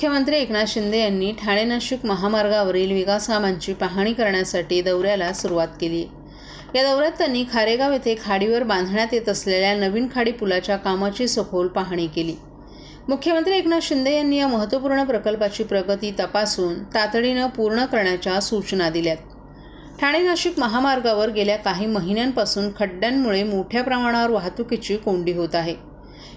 मुख्यमंत्री एकनाथ शिंदे यांनी ठाणे नाशिक महामार्गावरील विकासकामांची पाहणी करण्यासाठी दौऱ्याला सुरुवात केली. या दौऱ्यात त्यांनी खारेगाव येथे खाडीवर बांधण्यात येत असलेल्या नवीन खाडी पुलाच्या कामाची सखोल पाहणी केली. मुख्यमंत्री एकनाथ शिंदे यांनी या महत्त्वपूर्ण प्रकल्पाची प्रगती तपासून तातडीनं पूर्ण करण्याच्या सूचना दिल्यात. ठाणे नाशिक महामार्गावर गेल्या काही महिन्यांपासून खड्ड्यांमुळे मोठ्या प्रमाणावर वाहतुकीची कोंडी होत आहे.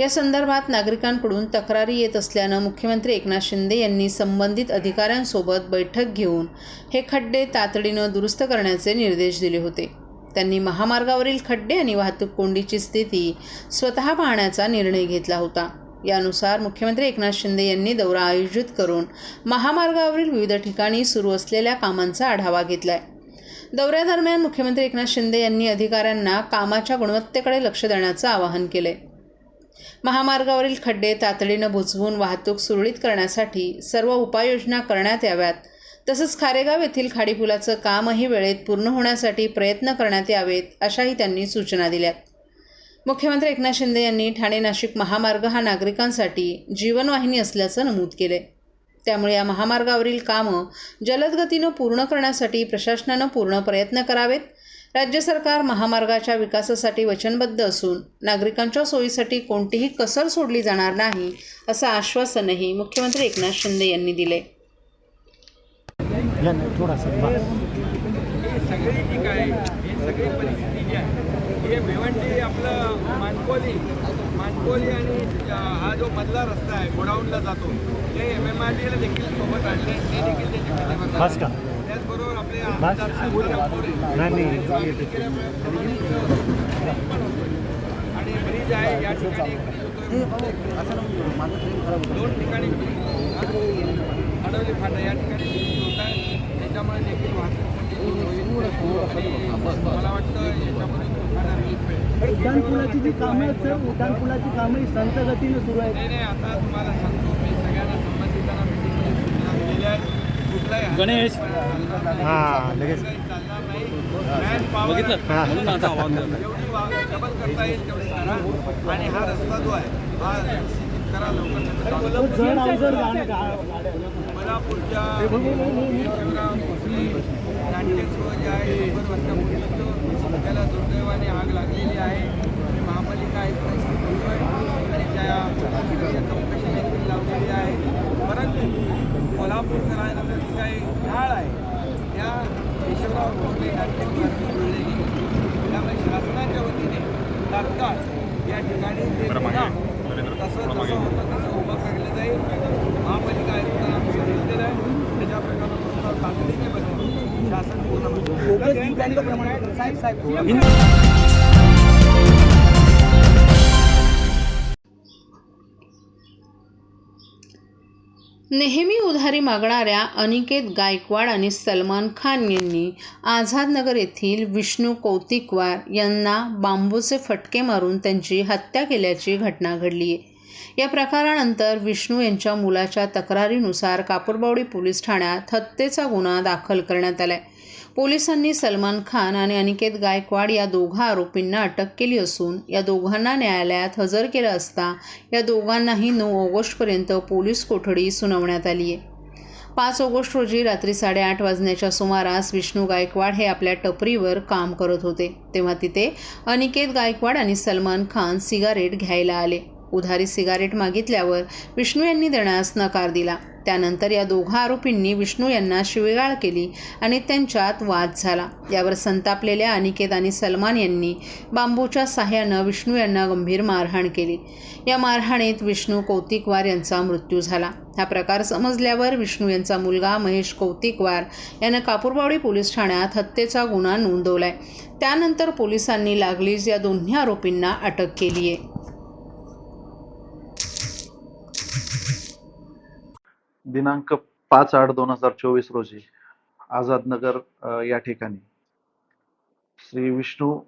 या संदर्भात नागरिकांकडून तक्रारी येत असल्यानं मुख्यमंत्री एकनाथ शिंदे यांनी संबंधित अधिकाऱ्यांसोबत बैठक घेऊन हे खड्डे तातडीनं दुरुस्त करण्याचे निर्देश दिले होते. त्यांनी महामार्गावरील खड्डे आणि वाहतूक कोंडीची स्थिती स्वतः पाहण्याचा निर्णय घेतला होता. यानुसार मुख्यमंत्री एकनाथ शिंदे यांनी दौरा आयोजित करून महामार्गावरील विविध ठिकाणी सुरू असलेल्या कामांचा आढावा घेतलाय. दौऱ्यादरम्यान मुख्यमंत्री एकनाथ शिंदे यांनी अधिकाऱ्यांना कामाच्या गुणवत्तेकडे लक्ष देण्याचं आवाहन केले महामार्गावरील खड्डे तातडीनं बुजवून वाहतूक सुरळीत करण्यासाठी सर्व उपाययोजना करण्यात याव्यात. तसंच खारेगाव येथील खाडीपुलाचं कामही वेळेत पूर्ण होण्यासाठी प्रयत्न करण्यात यावेत अशाही त्यांनी सूचना दिल्यात मुख्यमंत्री एकनाथ शिंदे यांनी ठाणे नाशिक महामार्ग हा नागरिकांसाठी जीवनवाहिनी असल्याचं नमूद केले त्यामुळे या महामार्गावरील कामं जलदगतीनं पूर्ण करण्यासाठी प्रशासनानं पूर्ण प्रयत्न करावेत राज्य सरकार महामार्गाच्या विकासासाठी वचनबद्ध असून नागरिकांच्या सोयीसाठी कोणतीही कसर सोडली जाणार नाही असं आश्वासनही मुख्यमंत्री एकनाथ शिंदे यांनी दिले या नाही थोडासा बस. ही सगळी जी काय ही सगळी परिस्थिती जी आहे हे भिवंडी आपलं मानकोली मानकोली आणि हा जो मधला रस्ता आहे गोडाऊनला जातो ते एम एम आर डीला देखील सोबत आणले ते देखील त्याची त्याचबरोबर आपले. आमदार आणि ब्रिज आहे या ठिकाणी दोन ठिकाणी अडवली फाटा. या ठिकाणी ब्रिज होत. आहे त्याच्यामुळे देखील वाहतूक कोंडी होईल. आणि मला वाटतं. उड्डाणपुलाची जी कामं आहेत सर उड्डाणपुलाची कामं ही संथ गतीने सुरू आहेत. नाही नाही आता तुम्हाला सांगतो. मी सगळ्यांना संबंधितांना सूचना दिलेल्या आहेत गणेश. हां लगेच. हां. आणि हा रस्ता जो आहे हा करा लवकर कोल्हापूरच्या नाट्यगृह जे आहे शंभर वर्षापूर्वीचं त्याला दुर्दैवाने आग लागलेली आहे. आणि महापालिका आयुक्त बोलतोय आणि त्या त्या चौकशी देखील लावलेली आहे परंतु कोल्हापूरचं राजनगरची काही ढाळ आहे त्या केशवराव भोसले नाट्यगृहाची जुळलेली त्यामुळे शासनाच्या वतीने तात्काळ या ठिकाणी ते पुन्हा महापालिका आयुक्तांना आम्ही आहे त्याच्या प्रकारे तातडीने बनवून शासन साहेब साहेब नेहमी उधारी मागणाऱ्या अनिकेत गायकवाड आणि सलमान खान यांनी आझादनगर येथील विष्णू कौतिकवार यांना बांबूचे फटके मारून त्यांची हत्या केल्याची घटना घडली आहे या प्रकारानंतर विष्णू यांच्या मुलाच्या तक्रारीनुसार कापूरबावडी पोलीस ठाण्यात हत्येचा गुन्हा दाखल करण्यात आला आहे पोलिसांनी सलमान खान आणि अनिकेत गायकवाड या दोघा आरोपींना अटक केली असून या दोघांना न्यायालयात हजर केलं असता या दोघांनाही नऊ ऑगस्टपर्यंत पोलीस कोठडी सुनावण्यात आली आहे. पाच ऑगस्ट रोजी रात्री साडेआठ वाजण्याच्या सुमारास विष्णू गायकवाड हे आपल्या टपरीवर काम करत होते. तेव्हा तिथे अनिकेत गायकवाड आणि सलमान खान सिगारेट घ्यायला आले. उधारी सिगारेट मागितल्यावर विष्णू यांनी देण्यास नकार दिला. त्यानंतर या दोघा आरोपींनी विष्णू यांना शिवेगाळ केली आणि त्यांच्यात वाद झाला. यावर संतापलेल्या अनिकेत आणि सलमान यांनी बांबूच्या सहाय्यानं विष्णू यांना गंभीर मारहाण केली. या मारहाणीत विष्णू कौतिकवार यांचा मृत्यू झाला. हा प्रकार समजल्यावर विष्णू यांचा मुलगा महेश कौतिकवार यानं कापूरबावडी पोलीस ठाण्यात हत्येचा गुन्हा नोंदवलाय. त्यानंतर पोलिसांनी लागलीच या दोन्ही आरोपींना अटक केली आहे दिनांक पाच आठ दोन हजार चोवीस रोजी आझादनगर या ठिकाणी श्री विष्णू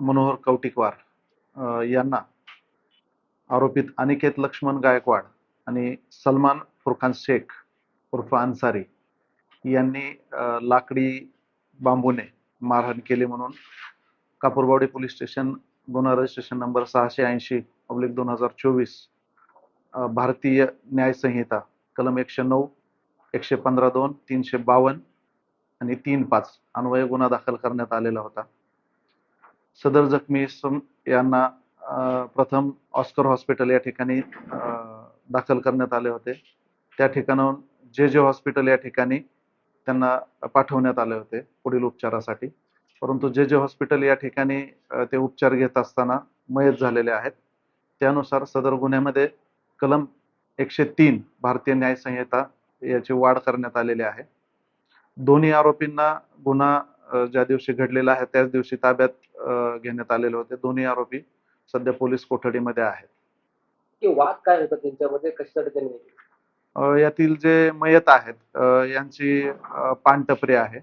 मनोहर कौटिकवार यांना आरोपित अनिकेत लक्ष्मण गायकवाड आणि सलमान फुरखान शेख उर्फ अन्सारी यांनी लाकडी बांबूने मारहाण केली म्हणून कापूरबावडी पोलीस स्टेशन गुन्हा रजिस्ट्रेशन नंबर सहाशे ऐंशी पब्लिक दोन हजार चोवीस भारतीय न्याय संहिता कलम एकशे नऊ एकशे पंधरा दोन तीनशे बावन्न आणि तीन पाच अन्वय गुन्हा दाखल करण्यात आलेला होता. सदर जखमी यांना प्रथम ऑस्कर हॉस्पिटल या ठिकाणी दाखल करण्यात आले होते. त्या ठिकाणाहून जे जे हॉस्पिटल या ठिकाणी त्यांना पाठवण्यात आले होते पुढील उपचारासाठी. परंतु जे जे हॉस्पिटल या ठिकाणी ते उपचार घेत असताना मयत झालेले आहेत. त्यानुसार सदर गुन्ह्यामध्ये कलम एकशे तीन भारतीय न्याय संहिता याची वाढ करण्यात आलेली आहे. दोन्ही आरोपींना गुन्हा ज्या दिवशी घडलेला आहे त्याच दिवशी ताब्यात घेण्यात आलेले होते. दोन्ही आरोपी सध्या पोलीस कोठडीमध्ये आहेत. वाद काय होता त्यांच्यामध्ये? कशासाठी त्यांनी यातील जे मयत आहेत यांची पानटपरी आहे.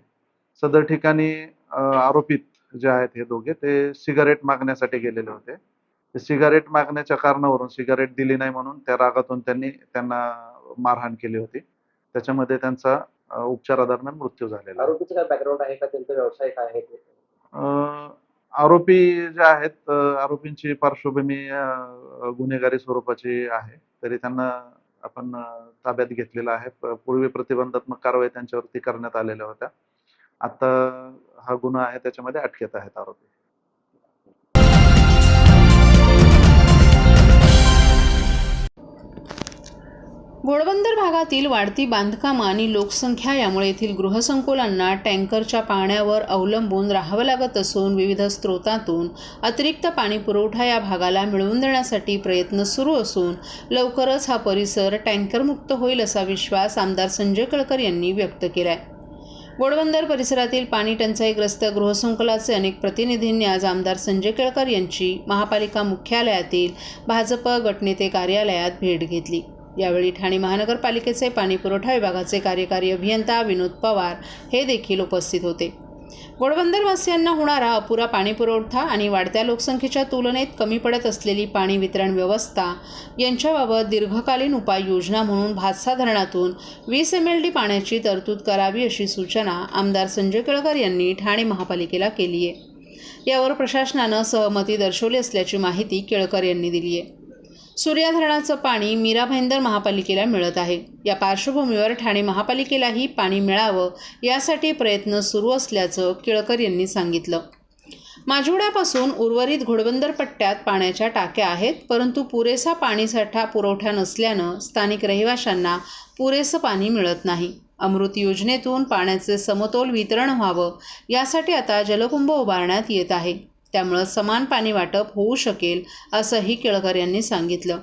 सदर ठिकाणी आरोपित जे आहेत हे दोघे ते सिगारेट मागण्यासाठी गेलेले होते. सिगारेट मागण्याच्या कारणावरून सिगारेट दिली नाही म्हणून त्या रागातून त्यांनी त्यांना मारहाण केली होती. त्याच्यामध्ये त्यांचा उपचारादरम्यान मृत्यू झालेला. काय बॅकग्राऊंड आहे का? त्यांचा व्यवसाय काय आहे आरोपी जे आहेत आरोपींची पार्श्वभूमी गुन्हेगारी स्वरूपाची आहे. तरी त्यांना आपण ताब्यात घेतलेलं आहे. पूर्वी प्रतिबंधात्मक कारवाई त्यांच्यावरती करण्यात आलेल्या होत्या. आता हा गुन्हा आहे त्याच्यामध्ये अटकेत आहेत आरोपी. घोडबंदर भागातील वाढती बांधकामं आणि लोकसंख्या यामुळे येथील गृहसंकुलांना टँकरच्या पाण्यावर अवलंबून राहावं लागत असून विविध स्रोतांतून अतिरिक्त पाणी पुरवठा या भागाला मिळवून देण्यासाठी प्रयत्न सुरू असून लवकरच हा परिसर टँकरमुक्त होईल असा विश्वास आमदार संजय कळकर यांनी व्यक्त केला आहे घोडबंदर परिसरातील पाणी टंचाईग्रस्त गृहसंकुलाचे अनेक प्रतिनिधींनी आज आमदार संजय केळकर यांची महापालिका मुख्यालयातील भाजप गटनेते कार्यालयात भेट घेतली. यावेळी ठाणे महानगरपालिकेचे पाणीपुरवठा विभागाचे कार्यकारी अभियंता विनोद पवार हे देखील उपस्थित होते. घोडबंदरवासियांना होणारा अपुरा पाणीपुरवठा आणि वाढत्या लोकसंख्येच्या तुलनेत कमी पडत असलेली पाणी वितरण व्यवस्था यांच्याबाबत दीर्घकालीन उपाययोजना म्हणून भातसा धरणातून वीस एम एल डी पाण्याची तरतूद करावी अशी सूचना आमदार संजय केळकर यांनी ठाणे महापालिकेला केली आहे यावर प्रशासनानं सहमती दर्शवली असल्याची माहिती केळकर यांनी दिली आहे सूर्या धरणाचं पाणी मीरा भाईंदर महापालिकेला मिळत आहे. या पार्श्वभूमीवर ठाणे महापालिकेलाही पाणी मिळावं यासाठी प्रयत्न सुरू असल्याचं केळकर यांनी सांगितलं. माजिवड्यापासून उर्वरित घोडबंदर पट्ट्यात पाण्याच्या टाक्या आहेत परंतु पुरेसा पाणीसाठा पुरवठा नसल्यानं स्थानिक रहिवाशांना पुरेसं पाणी मिळत नाही. अमृत योजनेतून पाण्याचे समतोल वितरण व्हावं यासाठी आता जलकुंभ उभारण्यात येत आहे. त्यामुळं समान पाणी वाटप होऊ शकेल असंही केळकर यांनी सांगितलं.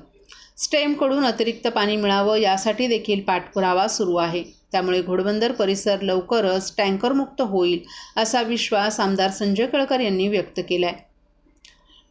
स्टेमकडून अतिरिक्त पाणी मिळावं यासाठी देखील पाठपुरावा सुरू आहे. त्यामुळे घोडबंदर परिसर लवकरच टँकरमुक्त होईल असा विश्वास आमदार संजय केळकर यांनी व्यक्त केला आहे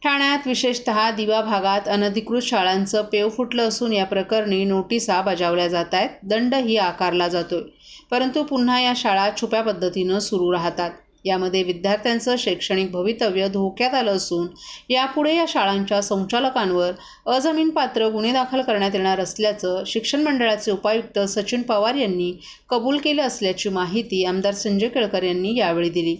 ठाण्यात विशेषतः दिवा भागात अनधिकृत शाळांचं पेव फुटलं असून या प्रकरणी नोटिसा बजावल्या जात आहेत दंडही आकारला जातोय. परंतु पुन्हा या शाळा छुप्या पद्धतीनं सुरू राहतात. यामध्ये विद्यार्थ्यांचं शैक्षणिक भवितव्य धोक्यात आलं असून यापुढे या शाळांच्या संचालकांवर अजमीनपात्र गुन्हे दाखल करण्यात येणार असल्याचं शिक्षण मंडळाचे उपायुक्त सचिन पवार यांनी कबूल केलं असल्याची माहिती आमदार संजय केळकर यांनी यावेळी दिली.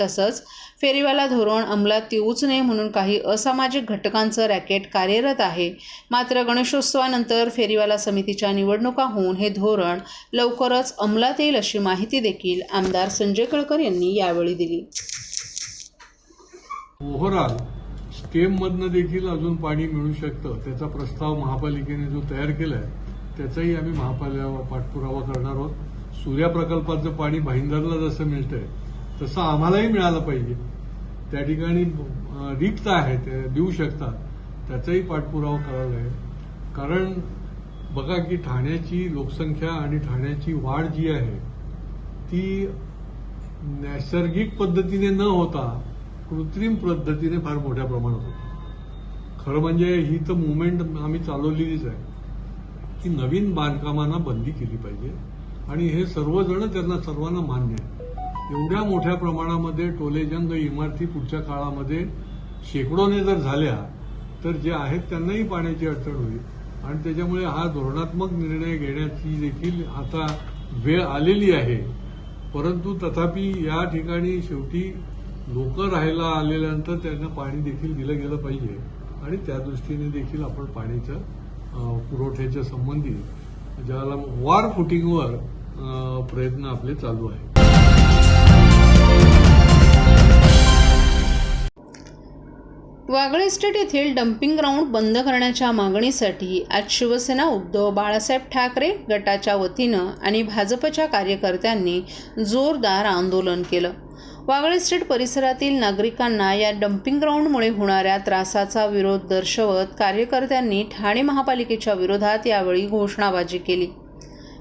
तसंच फेरीवाला धोरण अंमलात येऊच नये म्हणून काही असामाजिक घटकांचं रॅकेट कार्यरत आहे. मात्र गणेशोत्सवानंतर फेरीवाला समितीच्या निवडणुका होऊन हे धोरण लवकरच अंमलात येईल अशी माहिती देखील आमदार संजय कळकर यांनी यावेळी दिली. ओव्हरऑल स्टेममधनं देखील अजून पाणी मिळू शकतं. त्याचा प्रस्ताव महापालिकेने जो तयार केला आहे त्याचाही आम्ही महापालिका पाठपुरावा करणार आहोत. सूर्या प्रकल्पाचं पाणी भाईंदरला जसं मिळतंय तसं आम्हालाही मिळालं पाहिजे. त्या ठिकाणी रिक्त आहे ते देऊ शकतात. त्याचाही पाठपुरावा करायला आहे कारण बघा की ठाण्याची लोकसंख्या आणि ठाण्याची वाढ जी आहे ती नैसर्गिक पद्धतीने न होता कृत्रिम पद्धतीने फार मोठ्या प्रमाणात होते. खरं म्हणजे ही तर मुवमेंट आम्ही चालवलेलीच आहे. की नवीन बांधकामांना बंदी केली पाहिजे. आणि हे सर्वजण त्यांना सर्वांना मान्य आहे. एवढ्या मोठ्या प्रमाणामध्ये टोलेजंग इमारती पुढच्या काळामध्ये शेकडोने जर झाल्या तर जे आहेत त्यांनाही पाण्याची अडचण होईल. आणि त्याच्यामुळे हा धोरणात्मक निर्णय घेण्याची देखील आता वेळ आलेली आहे. परंतु तथापि या ठिकाणी शेवटी लोक राहायला आलेल्यानंतर त्यांना पाणी देखील दिलं गेलं पाहिजे. आणि त्या दृष्टीने देखील आपण पाण्याच्या पुरवठ्याच्या संबंधी ज्याला वार फुटिंगवर प्रयत्न आपले चालू आहेत. वागळे इस्टेट येथील डम्पिंग ग्राउंड बंद करण्याच्या मागणीसाठी आज शिवसेना उद्धव बाळासाहेब ठाकरे गटाच्या वतीनं आणि भाजपच्या कार्यकर्त्यांनी जोरदार आंदोलन केलं. वागळे इस्टेट परिसरातील नागरिकांना या डम्पिंग ग्राउंडमुळे होणाऱ्या त्रासाचा विरोध दर्शवत कार्यकर्त्यांनी ठाणे महापालिकेच्या विरोधात यावेळी घोषणाबाजी केली.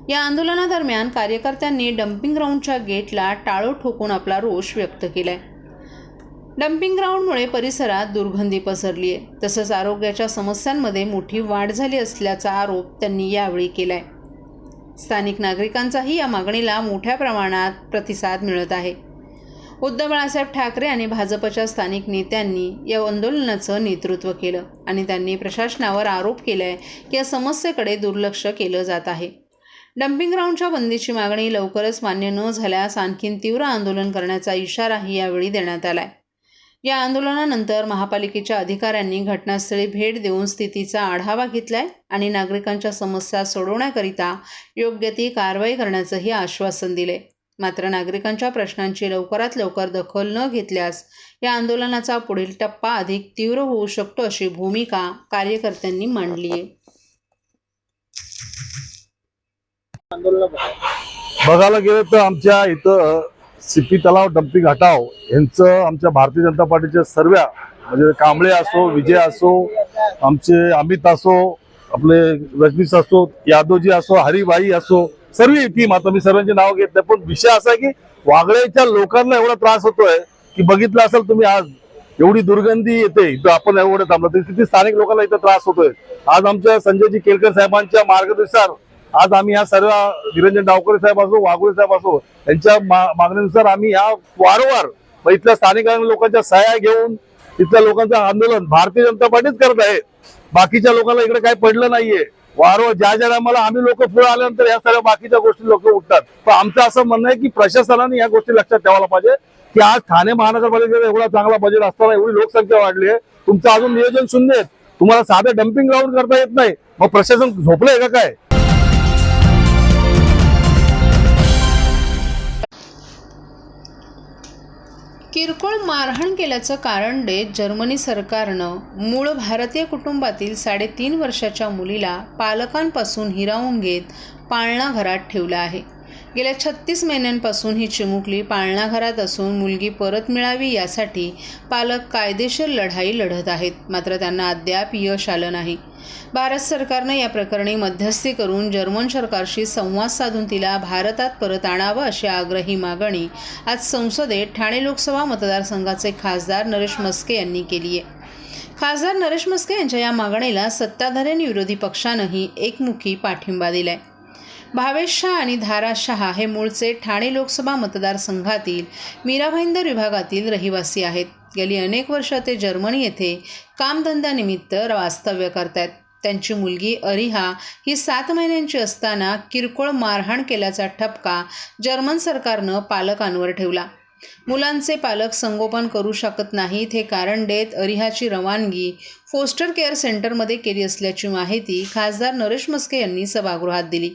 या आंदोलनादरम्यान कार्यकर्त्यांनी डम्पिंग ग्राउंडच्या गेटला टाळो ठोकून आपला रोष व्यक्त केलाय. डम्पिंग ग्राउंडमुळे परिसरात दुर्गंधी पसरली आहे. तसंच आरोग्याच्या समस्यांमध्ये मोठी वाढ झाली असल्याचा आरोप त्यांनी यावेळी केला आहे स्थानिक नागरिकांचाही या मागणीला मोठ्या प्रमाणात प्रतिसाद मिळत आहे. उद्धव बाळासाहेब ठाकरे आणि भाजपच्या स्थानिक नेत्यांनी या आंदोलनाचं नेतृत्व केलं आणि त्यांनी प्रशासनावर आरोप केला आहे की या समस्येकडे दुर्लक्ष केलं जात आहे. डम्पिंग ग्राउंडच्या बंदीची मागणी लवकरच मान्य न झाल्यास आणखीन तीव्र आंदोलन करण्याचा इशाराही यावेळी देण्यात आला आहे या आंदोलनानंतर महापालिकेच्या अधिकाऱ्यांनी घटनास्थळी भेट देऊन स्थितीचा आढावा घेतलाय आणि नागरिकांच्या समस्या सोडवण्याकरिता योग्य ती कारवाई करण्याचंही आश्वासन दिले मात्र नागरिकांच्या प्रश्नांची लवकरात लवकर दखल न घेतल्यास या आंदोलनाचा पुढील टप्पा अधिक तीव्र होऊ शकतो अशी भूमिका कार्यकर्त्यांनी मांडली आहे. बघायला गेलं तर आमच्या इथं सिपी तलाव डम्पिंग हटाव यांचं आमच्या भारतीय जनता पार्टीच्या सर्व म्हणजे कांबळे असो विजय असो आमचे अमित असो आपले रजनीश असो यादवजी असो हरिभाई असो सर्व टीम आता मी सर्वांची नाव घेत नाही पण विषय असा आहे की वागळ्याच्या लोकांना एवढा त्रास होतोय की बघितलं असेल तुम्ही आज एवढी दुर्गंधी येते इथं आपण एवढं थांबलं तिथे स्थानिक लोकांना इथं त्रास होतोय. आज आमच्या संजयजी केलकर साहेबांच्या मार्गदर्शनानुसार आज आम्ही या सर्व निरंजन डावकरे साहेब असो वाघोळे साहेब असो यांच्या मागणीनुसार आम्ही या वारंवार मग इथल्या स्थानिक लोकांच्या सहाय्या घेऊन इथल्या लोकांचं आंदोलन भारतीय जनता पार्टीच करत आहे. बाकीच्या लोकांना इकडे काही पडलं नाहीये. वारंवार ज्या ज्या टायमाला आम्ही लोक पुढे आल्यानंतर या सर्व बाकीच्या गोष्टी लोक उठतात. पण आमचं असं म्हणणं आहे की प्रशासनाने या गोष्टी लक्षात ठेवायला पाहिजे की आज ठाणे महानगरपालिकेचा एवढा चांगला बजेट असताना एवढी लोकसंख्या वाढली आहे. तुमचं अजून नियोजन शून्य आहे. तुम्हाला साधं डम्पिंग ग्राउंड करता येत नाही. मग प्रशासन झोपलंय का काय? किरकोळ मारहाण केल्याचं कारण देत जर्मनी सरकारनं मूळ भारतीय कुटुंबातील साडेतीन वर्षाच्या मुलीला पालकांपासून हिरावून घेत पाळणा घरात ठेवलं आहे. गेल्या छत्तीस महिन्यांपासून ही चिमुकली पाळणाघरात असून मुलगी परत मिळावी यासाठी पालक कायदेशीर लढाई लढत आहेत. मात्र त्यांना अद्याप यश आलं नाही. भारत सरकारनं या प्रकरणी मध्यस्थी करून जर्मन सरकारशी संवाद साधून तिला भारतात परत आणावं अशी आग्रही मागणी आज संसदेत ठाणे लोकसभा मतदारसंघाचे खासदार नरेश मस्के यांनी केली आहे. खासदार नरेश मस्के यांच्या या मागणीला सत्ताधारी आणि विरोधी पक्षानंही एकमुखी पाठिंबा दिलाय. भावेश शहा आणि धारा शहा हे मूळचे ठाणे लोकसभा मतदारसंघातील मीरा भाईंदर विभागातील रहिवासी आहेत. गेली अनेक वर्ष ते जर्मनी येथे कामधंद्यानिमित्त वास्तव्य करतात त्यांची मुलगी अरिहा ही सात महिन्यांची असताना किरकोळ मारहाण केल्याचा ठपका जर्मन सरकारनं पालकांवर ठेवला. मुलांचे पालक संगोपन करू शकत नाहीत हे कारण देत अरिहाची रवानगी फोस्टर केअर सेंटरमध्ये केली असल्याची माहिती खासदार नरेश मस्के यांनी सभागृहात दिली.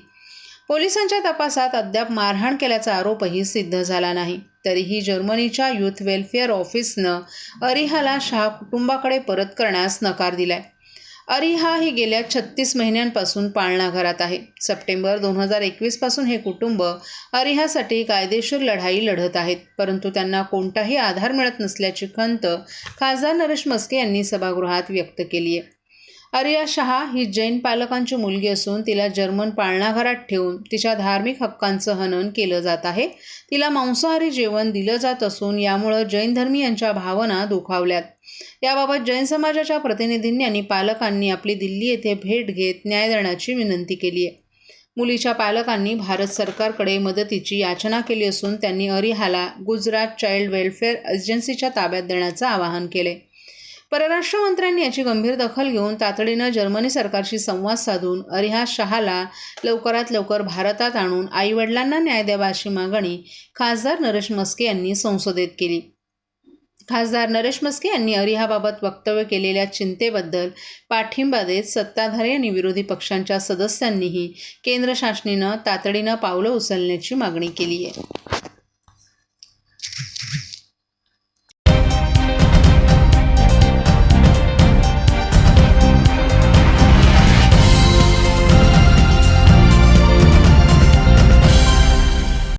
पोलिसांच्या तपासात अद्याप मारहाण केल्याचा आरोपही सिद्ध झाला नाही. तरीही जर्मनीच्या युथ वेलफेअर ऑफिसनं अरिहाला शहा कुटुंबाकडे परत करण्यास नकार दिलाय. अरिहा ही गेल्या छत्तीस महिन्यांपासून पाळणा घरात आहे. सप्टेंबर दोन हजार एकवीसपासून हे कुटुंब अरिहासाठी कायदेशीर लढाई लढत आहेत. परंतु त्यांना कोणताही आधार मिळत नसल्याची खंत खासदार नरेश मस्के यांनी सभागृहात व्यक्त केली आहे आर्या शहा ही जैन पालकांची मुलगी असून तिला जर्मन पाळणाघरात ठेवून तिच्या धार्मिक हक्कांचं हनन केलं जात आहे. तिला मांसाहारी जेवण दिलं जात असून यामुळं जैन धर्मीयांच्या भावना दुखावल्यात. याबाबत जैन समाजाच्या प्रतिनिधींनी आणि पालकांनी आपली दिल्ली येथे भेट घेत न्याय देण्याची विनंती केली आहे. मुलीच्या पालकांनी भारत सरकारकडे मदतीची याचना केली असून त्यांनी अरिहाला गुजरात चाइल्ड वेलफेअर एजन्सीच्या ताब्यात देण्याचं आवाहन केले परराष्ट्र मंत्र्यांनी याची गंभीर दखल घेऊन तातडीनं जर्मनी सरकारशी संवाद साधून अरिहा शहाला लवकरात लवकर भारतात आणून आईवडिलांना न्याय द्यावा अशी मागणी खासदार नरेश मस्के यांनी संसदेत केली. खासदार नरेश मस्के यांनी अरिहाबाबत वक्तव्य केलेल्या चिंतेबद्दल पाठिंबा देत सत्ताधारी आणि विरोधी पक्षांच्या सदस्यांनीही केंद्र शासनेनं तातडीनं पावलं उचलण्याची मागणी केली आहे